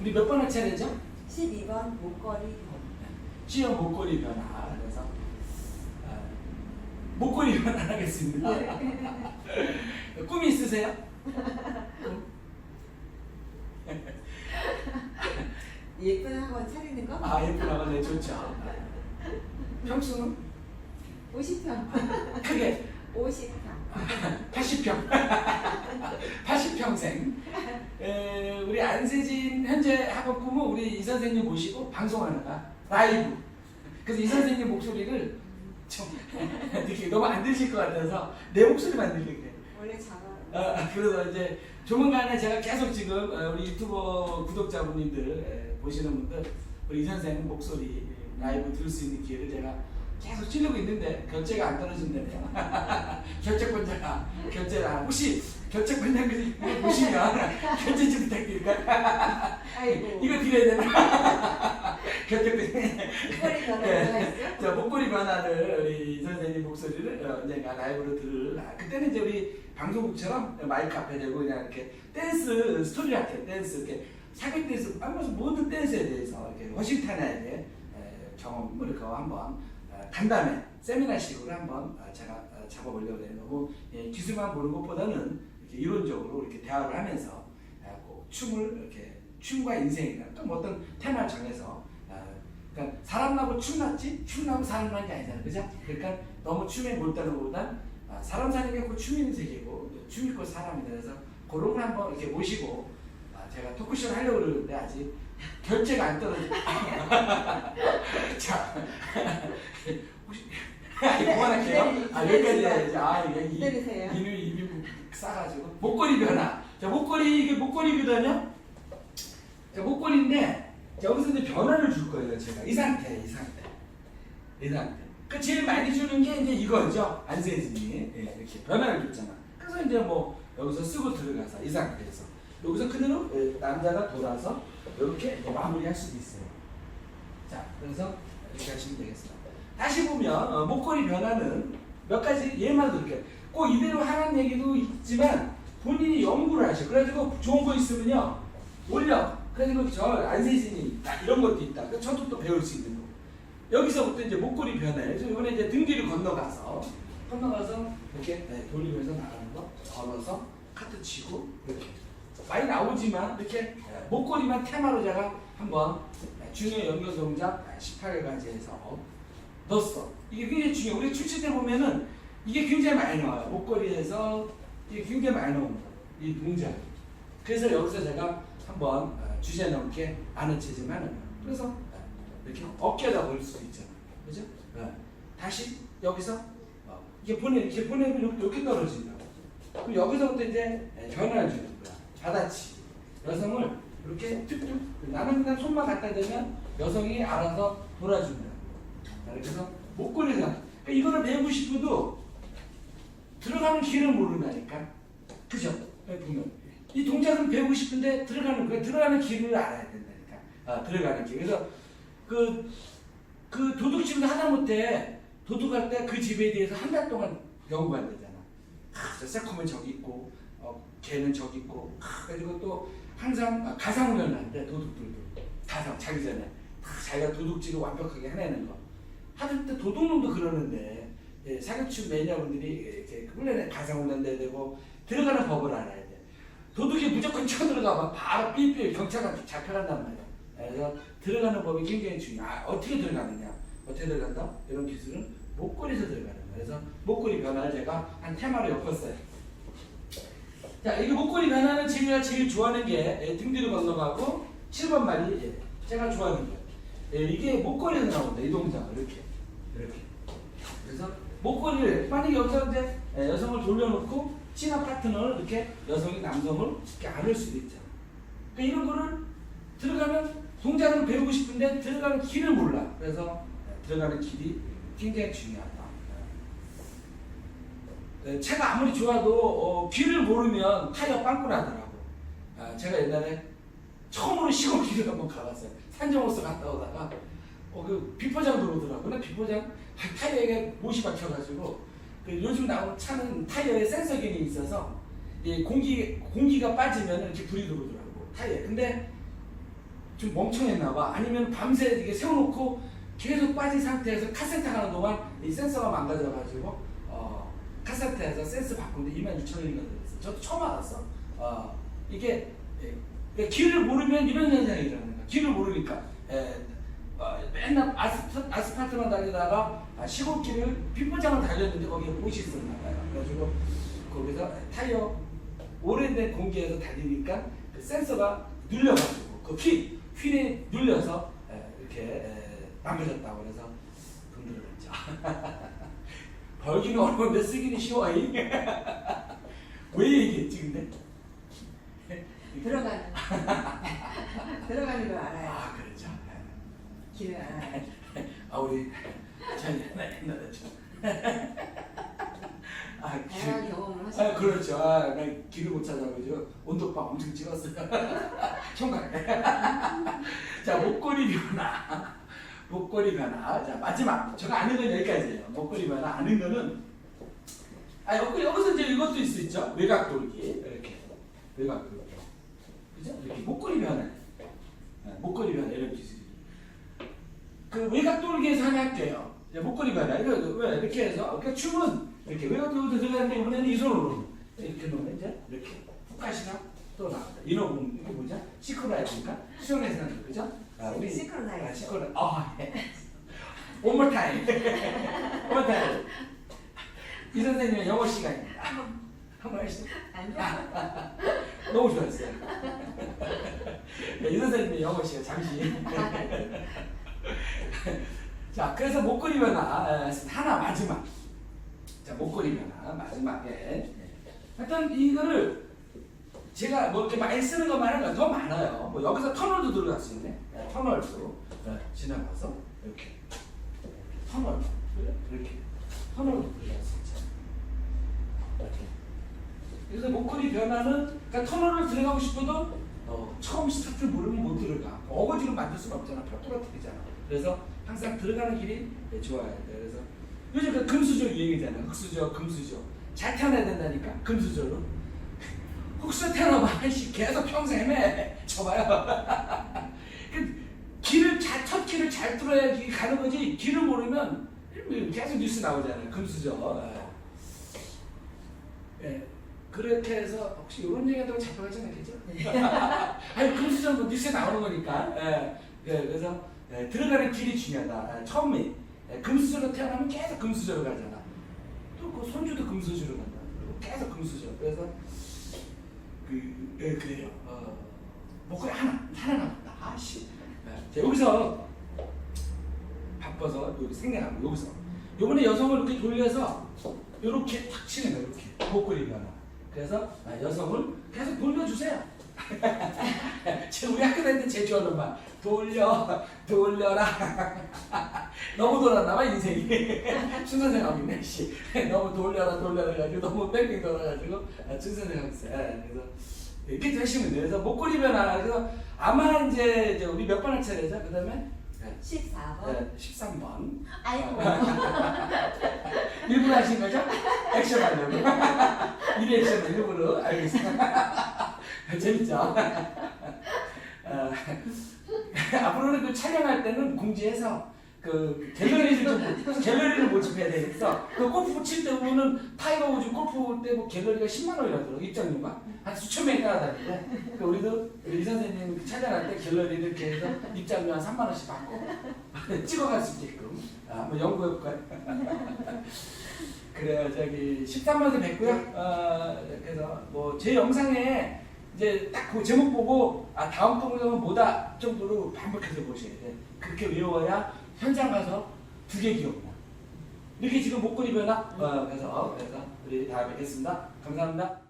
우리 몇 번을 차례죠? 12번 목걸이 시험 목걸이 변화. 그래서 아, 목걸이 변화 하겠습니다. 꿈이 있으세요? 예쁜 학원 차리는 거? 아 예쁘다고 네 좋죠. 평수는 50평 크게 50평 80평 80평생 에, 우리 안세진 현재 학원 꿈은 우리 이 선생님 모시고 방송하는 거야. 라이브. 그래서 이 선생님 목소리를 좀 이렇게. 너무 안 들릴 것 같아서 내 목소리만 들리게 돼. 원래 잘하는 어, 그래서 이제 조만간에 제가 계속 지금 어, 우리 유튜버 구독자분님들 에, 보시는 분들 우리 이 선생님 목소리 라이브 들을 수 있는 기회를 제가 계속 치려고 있는데 결제가 안 떨어진다네요. 결제권자가 결제를 안 혹시 결제권자분이 보시면 결제 좀 부탁드릴까요? 아이고 이거 드려야 되나? 결제권. 목걸이 변화가 네. 자 목걸이 변화를 우리 이 선생님 목소리를 어, 언젠가 라이브로 들을 아, 그때는 이제 우리 방송국처럼 마이크 앞에 대고 그냥 이렇게 댄스 스토리 할게요 댄스 이렇게 사극 댄스 아 무슨 모든 댄스에 대해서 이렇게 허심탄회하게 에, 경험을 그 한번 어, 간담회 세미나식으로 한번 어, 제가 어, 잡아보려고 해요. 너무 예, 기술만 보는 것보다는 이렇게 이론적으로 이렇게 대화를 하면서 아, 꼭 춤을 이렇게 춤과 인생이나 또뭐 어떤 테마를 정해서 아, 그러니까 사람 나고 춤 났지? 춤 나고 사람 난게 아니잖아 그죠? 그러니까 너무 춤에 몰두하는 것보단 아, 사람 사는 게곧춤 있는 세계고 춤이 곧 사람이다. 그래서 그런 걸 한번 이렇게 모시고 아, 제가 토크쇼를 하려고 그러는데 아직 결제가 안 떨어져 자 혹시 그만할게요 아 여기까지 해야지 아 이게 이-. 이미 이미 싸가지고 목걸이 변화. 자 목걸이 이게 목걸이거든요. 자 목걸이인데 자, 여기서 이제 변화를 줄 거예요 제가 이 상태 이 상태 이 상태. 그 제일 많이 주는 게 이제 이거죠 안세진이 예, 이렇게 변화를 줬잖아. 그래서 이제 뭐 여기서 쓰고 들어가서 이 상태에서 여기서 그대로 예, 남자가 돌아서 이렇게 마무리할 수도 있어요. 자 그래서 이렇게 하시면 되겠습니다. 다시 보면 어, 목걸이 변화는 몇 가지 예만 들게요. 꼭 이대로 하라는 얘기도 있지만 본인이 연구를 하셔. 그래가지고 좋은 거 있으면요 올려. 그래가지고 저 안세진이 이런 것도 있다. 그래서 저도 또 배울 수 있는 거. 여기서부터 이제 목걸이 변화예요. 그래서 이번에 이제 등 뒤를 건너가서 건너가서 이렇게 네, 돌리면서 나가는 거 걸어서 카트 치고 이렇게 많이 나오지만 이렇게 네, 목걸이만 테마로 제가 한번 네, 중요 연결 동작 18가지 해서 넣었어. 이게 굉장히 중요해. 우리 출시 때 보면은 이게 굉장히 많이 나와요. 목걸이에서 이게 굉장히 많이 나옵니다. 이 동작. 그래서 여기서 제가 한번 어, 주제 넘게 아는 거예요. 그래서 어, 이렇게 어깨에다 걸 수도 있잖아. 그죠? 어. 다시 여기서 어, 이게 보내, 이렇게 보내면 이렇게, 떨어진다고. 그럼 여기서부터 이제 변화를 주는 거야. 받아치. 여성을 이렇게 툭툭. 나는 그냥 손만 갖다 대면 여성이 알아서 거야. 그래서 목걸이가 그러니까 이거를 배우고 싶어도 들어가는 길을 모른다니까 그죠? 보면 이 동작을 배우고 싶은데 들어가는 그 들어가는 길을 알아야 된다니까 아 들어가는 길 그래서 그, 그 도둑질을 하다못해 도둑할 때 그 집에 대해서 한 달 동안 연구가 되잖아 아, 저 새콤은 저기 있고 어, 걔는 저기 있고 아, 그리고 또 항상 아, 가상훈련을 하는데 도둑들도 가상 자기 전에 다 자기가 도둑질을 완벽하게 해내는 거 하들 때 도둑놈도 그러는데 예, 사격축 매니아분들이 이렇게 훈련에 가상 훈련 돼야 되고 들어가는 법을 알아야 돼. 도둑이 무조건 쳐들어가면 바로 삐삐 경찰한테 잡혀간단 말이야. 그래서 들어가는 법이 굉장히 중요해. 아, 어떻게 들어가느냐? 어떻게 들어간다? 이런 기술은 목걸이에서 들어가는 거야. 그래서 목걸이 변화를 제가 한 테마로 엮었어요. 자, 이게 목걸이 변화는 제가 제일 좋아하는 게 예, 등 뒤로 건너가고 7번 말이 예, 제가 좋아하는 거예요. 예, 이게 목걸이에서 나온다. 이 동작을 이렇게 이렇게. 그래서 목걸이를 만약에 여기서 이제 예, 여성을 돌려놓고 친한 파트너를 이렇게 여성이 남성을 이렇게 안을 수도 있잖아. 그러니까 이런 거를 들어가면 동작을 배우고 싶은데 들어가는 길을 몰라. 그래서 예, 들어가는 길이 굉장히 중요하다. 예, 차가 아무리 좋아도 어, 길을 모르면 타이어 빵꾸 나더라고. 아, 제가 옛날에 처음으로 시골 길을 한번 가봤어요. 산정호수 갔다 오다가 어, 그 비포장 들어오더라고. 나 비포장 아, 타이어에 못이 박혀가지고 그 요즘 나온 차는 타이어에 센서 기능이 있어서 이 공기 공기가 빠지면 이렇게 불이 들어오더라고 타이어. 근데 좀 멍청했나 봐. 아니면 밤새 이게 세워놓고 계속 빠진 상태에서 카세트 하는 동안 이 센서가 망가져가지고 어, 카세트에서 센서 바꾸는데 2만 2천 원인가 들었어. 저도 처음 알았어. 어, 이게 예, 그러니까 길을 모르면 이런 현상이 일어나는 거야. 길을 모르니까 예, 어, 맨날 아스파, 아스팔트만 달리다가 아, 시골길을 빗보장을 달렸는데 거기에 못이 있었나 봐요. 그래가지고 거기서 타이어 오래된 공기에서 달리니까 그 센서가 눌려가지고 그 휠, 휠에 눌려서 에, 이렇게 에, 망가졌다고 그래서. 벌기는 어려운데 쓰기는 쉬워. 이. 왜 얘기했지 근데? 들어가는 들어가는 걸 알아요. 아 그렇죠. 길을 알아요. 아 우리 전 옛날 옛날에 좀. 아 길. 다양한 경험을 아 하셨어요. 그렇죠. 아, 나 길을 못 찾아가지고 온도방 엄청 찍었어요. 총각. 자 목걸이 변화. 목걸이 변화. 자 마지막. 제가 아는 건 여기까지예요. 목걸이 변화 아는 거는 아 여기 여기서 이제 이것도 있을 수 있죠. 외곽 돌기 이렇게 외곽 돌기. 그죠? 이렇게 목걸이 변화. 네, 목걸이 변화 이런 기술이. 그 외곽 돌기에서 하나 할게요. 이제 목걸이 변화. 이거 왜 이렇게 해서 그러니까 춤은 이렇게 외곽 돌기 들어가는데 이번에는 이 손으로 이렇게 놓으면 이제 이렇게 훅가시가 또 나온다. 이런 이게 뭐죠? 시크라이브인가? 수영에서 하는 거 그죠? 아, 우리 시크로나이즈. 아, 시크로. 아, 예. One more time. One more time. 이 선생님의 영어 시간입니다. 한번 하시죠. 아니요. 너무 좋았어요. 네, 이 선생님의 영어 시간 잠시. 자, 그래서 목걸이 변화 에, 하나 마지막. 자, 목걸이 변화 마지막에. 하여튼 이거를 제가 뭐 이렇게 많이 쓰는 것만 하는 더 많아요. 뭐 여기서 터널도 들어갈 수 있네. 네, 터널도 네, 지나가서 이렇게 터널? 이렇게 있잖아요. 이렇게. 그래서 목걸이 변화는 그러니까 터널을 들어가고 싶어도 어, 처음 스타트를 모르면 못 들어가. 어거지로 만들 수는 없잖아. 벽 떨어뜨리잖아. 그래서 항상 들어가는 길이 네, 좋아야 돼. 그래서 요즘 그 금수저 유행이잖아. 흑수저, 금수저. 잘 태어나야 된다니까. 금수저로. 흑수저 태어나면 한시 계속 평생 헤매. 저봐요. 첫 길을 잘 뚫어야지 가는 거지. 길을 모르면 계속 뉴스 나오잖아요. 금수저. 예. 그렇게 해서 혹시 이런 얘기하다가 잡혀가지 않겠죠? 아니 금수저는 뉴스에 나오는 거니까. 예. 예, 그래서 예, 들어가는 길이 중요하다. 예, 처음에 예, 금수저로 태어나면 계속 금수저로 가잖아. 또 그 손주도 금수저로 간다. 계속 금수저. 그래서 그 예, 그래요. 어, 목걸이 하나 하나 남았다. 아씨. 예. 자, 여기서 여기 생각하고 여기서. 요번에 여성을 이렇게 돌려서 이렇게 탁 치는 거예요. 이렇게. 목걸이 변화. 그래서 아, 여성을 계속 돌려주세요. 지금 우리 학교 다닐 때 제일 좋아하는 말 돌려 돌려라. 너무 돌았나 봐 인생이. 춘선생하고 있네 씨. 너무 돌려라 돌려라 가지고 너무 뺑뺑 돌아가지고 아, 춘선생하고 있어요. 예, 그래서 이렇게 하시면 돼요. 그래서 목걸이 변화 그래서 아마 이제, 우리 몇 번 할 차례죠? 그 다음에 14번. 13번 아이고. 일부러 하신 거죠? 액션 하려고. 리액션 일부러. 알겠습니다. 재밌죠? 어, 앞으로는 그 촬영할 때는 공지해서 그 갤러리를 좀 갤러리를 모집해야 되겠어. 그 골프 칠때 보면은 타이거 우즈 골프 때 뭐 갤러리가 10만 원이라더라고 입장료가 한 수천 명이 따라다니는데 그 우리도 우리 이 선생님 그 촬영할 때 갤러리를 이렇게 해서 입장료 한 3만 원씩 받고 찍어갈 수 있게끔 아, 한번 연구해 볼까요? 그래요 저기 13번에서 뵙고요. 어, 그래서 뭐 제 영상에 이제 딱 그 제목 보고 아 다음 동영상은 뭐다 정도로 반복해서 보셔야 돼. 그렇게 외워야 현장 가서 두 개 기억나. 이렇게 지금 목걸이 변화. 어, 그래서 그래서 우리 다음에 뵙겠습니다. 감사합니다.